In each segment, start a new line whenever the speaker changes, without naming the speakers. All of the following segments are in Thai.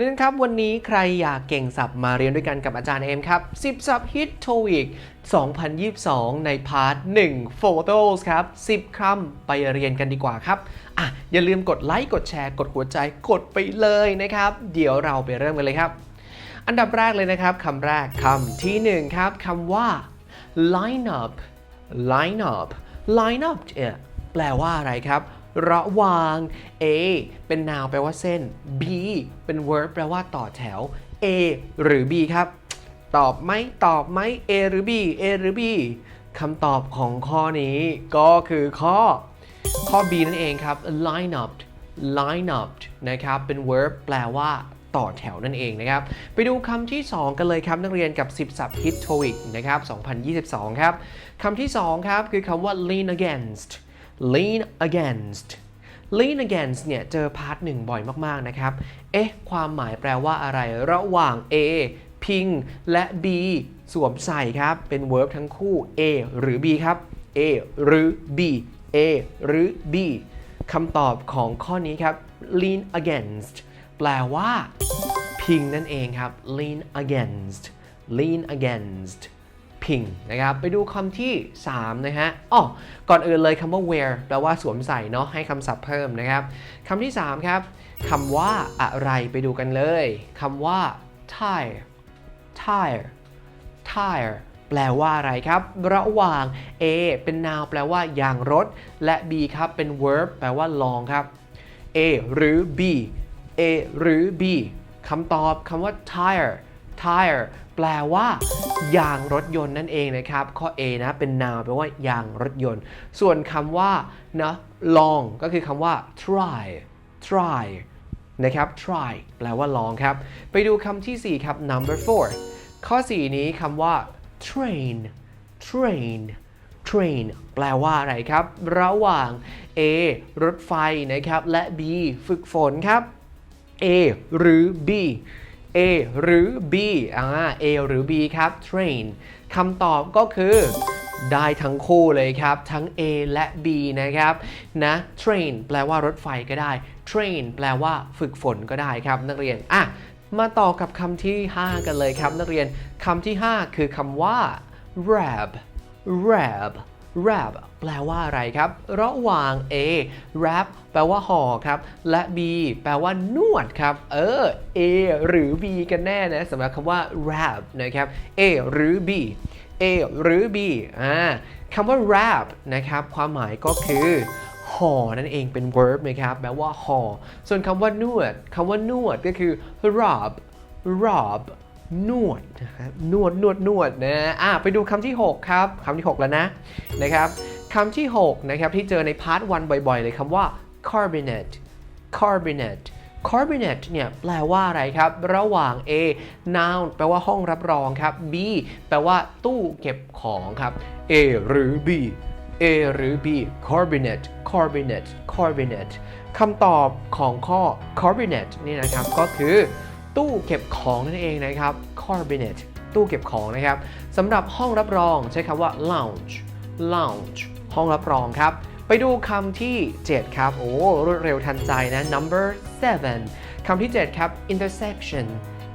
นั่นครับ วันนี้ใครอยากเก่งศัพท์มาเรียนด้วยกันกับอาจารย์เอมครับ 10 ศัพท์ฮิตโทอีก2022 ในพาร์ท 1 Photos ครับ 10 คำไปเรียนกันดีกว่าครับ อะ อย่าลืมกดไลค์กดแชร์กดหัวใจกดไปเลยนะครับ เดี๋ยวเราไปเริ่มกันเลยครับ อันดับแรกเลยนะครับคำแรกคำที่หนึ่งครับคำว่า line up line up line up เนี่ยแปลว่าอะไรครับ ระหว่าง A เป็น noun แปลว่าเส้น B เป็น verb แปลว่าต่อแถว A หรือ B ครับ ตอบไหมตอบไหม A หรือ B A หรือ B คำตอบของข้อนี้ก็คือข้อ ข้อ B นั่นเองครับ line up line up นะครับ เป็น verb แปลว่าต่อแถวนั่นเองนะครับ ไปดูคำที่ 2 กันเลยครับ นักเรียนกับ 10 ศัพท์ hit TOEIC นะครับ 2022 ครับ คำที่ 2 ครับ คือคำว่า lean against lean against lean against เนี่ยเจอพาร์ทหนึ่งบ่อยมากๆนะครับ เอ๊ะ ความหมายแปลว่าอะไรระหว่าง A พิง และ B สวมใส่ครับ เป็น verb ทั้งคู่ A หรือ B ครับ A หรือ B A หรือ B คำตอบของข้อนี้ครับ lean against แปลว่า พิงนั่นเองครับ lean against lean against พิงนะครับ ไปดูคำที่ 3 นะฮะอ๋อก่อนอื่นเลยคำว่า wear แปลว่าสวมใส่เนาะให้คำศัพท์เพิ่มนะครับคำที่ 3 ครับคำว่าอะไรไปดูกันเลยคำว่า tire tire tire แปลว่าอะไรครับ ระหว่าง A เป็น noun แปลว่ายางรถ และ B ครับเป็น verb แปลว่าลองครับ A หรือ B A หรือ B คำตอบคำว่า tire tire แปลว่ายางรถยนต์นั่นเองนะครับ ข้อ A นะเป็น noun แปลว่ายางรถยนต์ ส่วนคำว่านะลองก็คือคำว่า try try นะครับ try แปลว่าลองครับ ไปดูคำที่ 4 ครับ number four ข้อ 4 นี้คำว่า train train train แปลว่าอะไรครับ ระหว่าง A รถไฟนะครับ และ B ฝึกฝนครับ A หรือ B A หรือ B อ่า A หรือ B ครับ train คำตอบก็คือได้ทั้งคู่เลยครับ ทั้ง A และ B นะครับนะ train แปลว่ารถไฟก็ได้ train แปลว่าฝึกฝนก็ได้ครับ นักเรียนอะมาต่อกับคำที่ 5 กันเลยครับ นักเรียนคำที่ 5 คือคำว่า rab rab rab แปลว่าอะไรครับ ระหว่าง A wrap แปลว่าห่อครับ และ B แปลว่านวดครับ เออ A หรือ B กันแน่นะสำหรับคำว่า wrap นะครับ A หรือ B A หรือ B อ่าคำว่า wrap นะครับ ความหมายก็คือห่อนั่นเองเป็น verb นะครับแปลว่าห่อส่วนคำว่านวดคำว่านวดก็คือ rub rub นวดนะครับนวดนวดนวดนะอะไปดูคำที่ 6 ครับคำที่ 6 แล้วนะนะครับคำที่ 6 นะครับ ที่เจอในพาร์ทวันบ่อยๆ เลยคำว่า carbonate carbonate carbonate เนี่ยแปลว่าอะไรครับ ระหว่าง A noun แปลว่าห้องรับรองครับ B แปลว่าตู้เก็บของครับ A หรือ B A หรือ B carbonate carbonate carbonate คำตอบของข้อ carbonate นี่นะครับก็คือ ตู้เก็บของนั่นเองนะครับ carbonate ตู้เก็บของนะครับสำหรับห้องรับรองใช้คำว่า lounge lounge ห้องรับรองครับ ไปดูคำที่ 7 ครับ โอ้ รวดเร็วทันใจนะ number 7คำที่ 7 ครับ intersection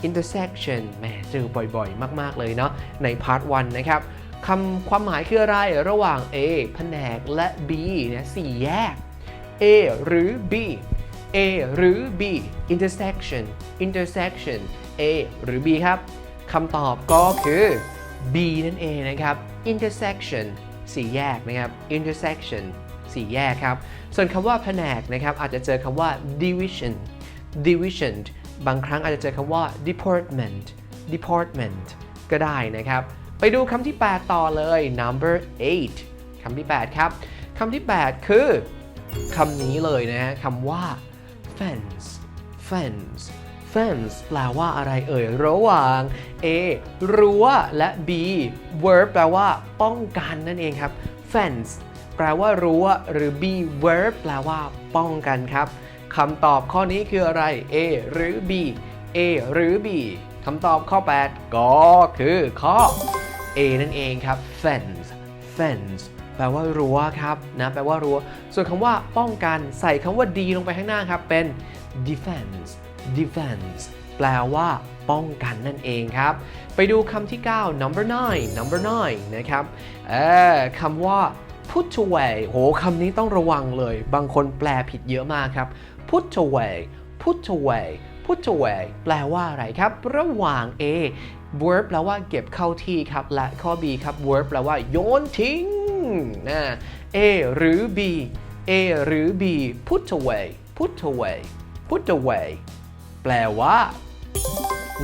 intersection แหมเจอบ่อยๆ มาก ๆ เลยเนาะใน part 1นะครับคำความหมายคืออะไรระหว่าง A แผนกและ B เนี่ยสี่แยก A หรือ B A หรือ B intersection intersection A หรือ B ครับคำตอบก็คือ B นั่นเองนะครับ intersection สี่แยกนะครับ intersection สี่แยกครับ ส่วนคำว่าแผนกนะครับอาจจะเจอคำว่า division division บางครั้งอาจจะเจอคำว่า department department ก็ได้นะครับ ไปดูคำที่ 8 ต่อเลย number 8คำที่ 8 ครับคำที่ 8 คือคำนี้เลยนะฮะคำว่า fence fence fence แปลว่าอะไรเอ่ย ระหว่าง A รั้ว และ B verb แปลว่า ป้องกันนั่นเองครับ fence แปลว่ารั้ว หรือ B verb แปลว่า ป้องกันครับคำตอบข้อนี้คืออะไร A หรือ B A หรือ B คำตอบข้อ 8 ก็คือข้อ A นั่นเองครับ fence fence แปลว่ารั้วครับนะแปลว่ารั้ว ส่วนคำว่าป้องกันใส่คำว่า D ลงไปข้างหน้าครับ เป็น defense defense แปลว่าป้องกันนั่นเองครับ ไปดูคำที่ 9 number 9 number 9นะครับเออคำว่า put away โหคำนี้ต้องระวังเลย บางคนแปลผิดเยอะมากครับ put away put away put away แปลว่าอะไรครับ ระหว่าง A verb แปลว่าเก็บเข้าที่ครับ และข้อ B ครับ verb แปลว่าโยนทิ้ง นะ A หรือ B A หรือ B put away put away put away แปลว่า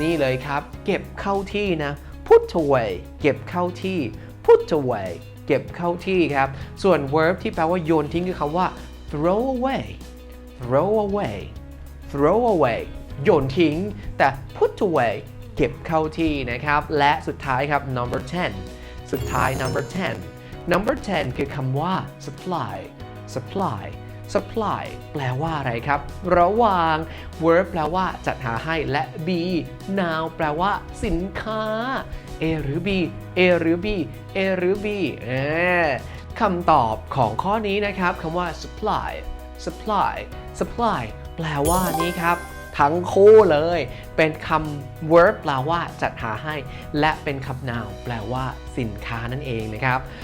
นี่เลยครับ เก็บเข้าที่นะ put away เก็บเข้าที่ put away เก็บเข้าที่ครับ ส่วน verb ที่แปลว่าโยนทิ้งคือคำว่า throw away throw away throw away โยนทิ้ง แต่ put away เก็บเข้าที่นะครับ และสุดท้ายครับ number 10 สุดท้าย number 10 number 10 คือคำว่า supply supply supply แปลว่าอะไรครับ ระหว่าง verb แปลว่าจัดหาให้และ be noun แปลว่าสินค้า A หรือ B A หรือ B A หรือ B อคำตอบของข้อนี้นะครับคำว่า supply supply supply แปลว่านี้ครับ ทั้งคู่เลย เป็นคำ verb แปลว่าจัดหาให้ และเป็นคำ noun แปลว่าสินค้านั่นเองนะครับ